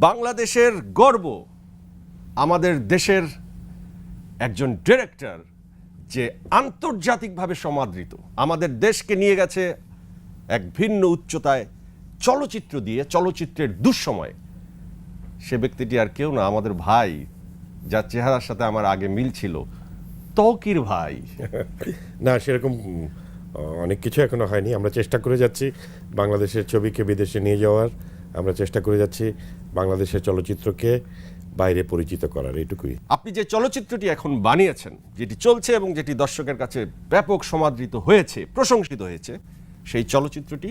বাংলাদেশের গর্ব আমাদের দেশের একজন ডিরেক্টর যে আন্তর্জাতিকভাবে সমাদৃত। আমাদের দেশকে নিয়ে গেছে এক ভিন্ন উচ্চতায় চলচ্চিত্র দিয়ে, চলচ্চিত্রের দুঃসময়। সে ব্যক্তিটি আর কেউ না, আমাদের ভাই, যার চেহারার সাথে আমার আগে মিল ছিল, তৌকির ভাই। না, সেরকম অনেক কিছু এখনও হয়নি। আমরা চেষ্টা করে যাচ্ছি বাংলাদেশের ছবিকে বিদেশে নিয়ে যাওয়ার। আমরা চেষ্টা করে যাচ্ছি বাংলাদেশের চলচ্চিত্রকে বাইরে পরিচিত করার, এইটুকুই। আপনি যে চলচ্চিত্রটি এখন বানিয়েছেন, যেটি চলছে এবং যেটি দর্শকের কাছে ব্যাপক সমাদৃত হয়েছে, প্রশংসিত হয়েছে, সেই চলচ্চিত্রটি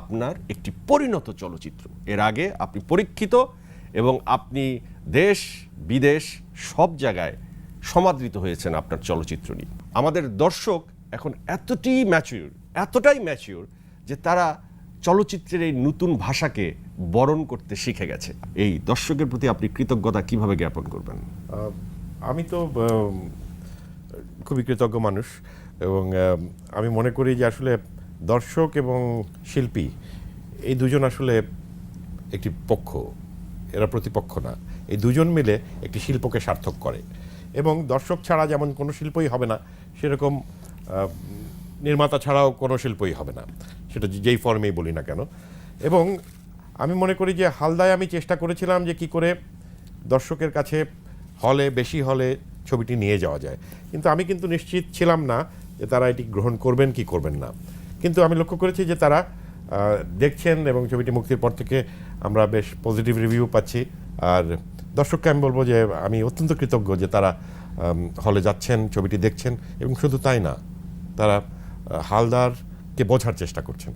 আপনার একটি পরিণত চলচ্চিত্র। এর আগে আপনি পরীক্ষিত এবং আপনি দেশ, বিদেশ, সব জায়গায় সমাদৃত হয়েছেন আপনার চলচ্চিত্র নিয়ে আমাদের দর্শক এখন এতটাই ম্যাচিউর এতটাই ম্যাচিউর যে তারা চলচ্চিত্রের এই নতুন ভাষাকে বরণ করতে শিখে গেছে। এই দর্শকের প্রতি আপনি কৃতজ্ঞতা কীভাবে জ্ঞাপন করবেন? আমি তো খুবই কৃতজ্ঞ মানুষ এবং আমি মনে করি যে আসলে দর্শক এবং শিল্পী, এই দুজন আসলে একটি পক্ষ, এরা প্রতিপক্ষ না। এই দুজন মিলে একটি শিল্পকে সার্থক করে এবং দর্শক ছাড়া যেমন কোনো শিল্পই হবে না, সেরকম নির্মাতা ছাড়াও কোনো শিল্পই হবে না। সেটা যেই ফর্মেই বলি না কেন। এবং আমি মনে করি যে হালদায় আমি চেষ্টা করেছিলাম যে কি করে দর্শকের কাছে হলে, বেশি হলে ছবিটি নিয়ে যাওয়া যায়। কিন্তু আমি কিন্তু নিশ্চিত ছিলাম না যে তারা এটি গ্রহণ করবেন কি করবেন না। কিন্তু আমি লক্ষ্য করেছি যে তারা দেখছেন এবং ছবিটি মুক্তির পর থেকে আমরা বেশ পজিটিভ রিভিউ পাচ্ছি। আর দর্শককে আমি বলব যে আমি অত্যন্ত কৃতজ্ঞ যে তারা হলে যাচ্ছেন, ছবিটি দেখছেন এবং শুধু তাই না, তারা হালদারকে বোঝার চেষ্টা করছেন।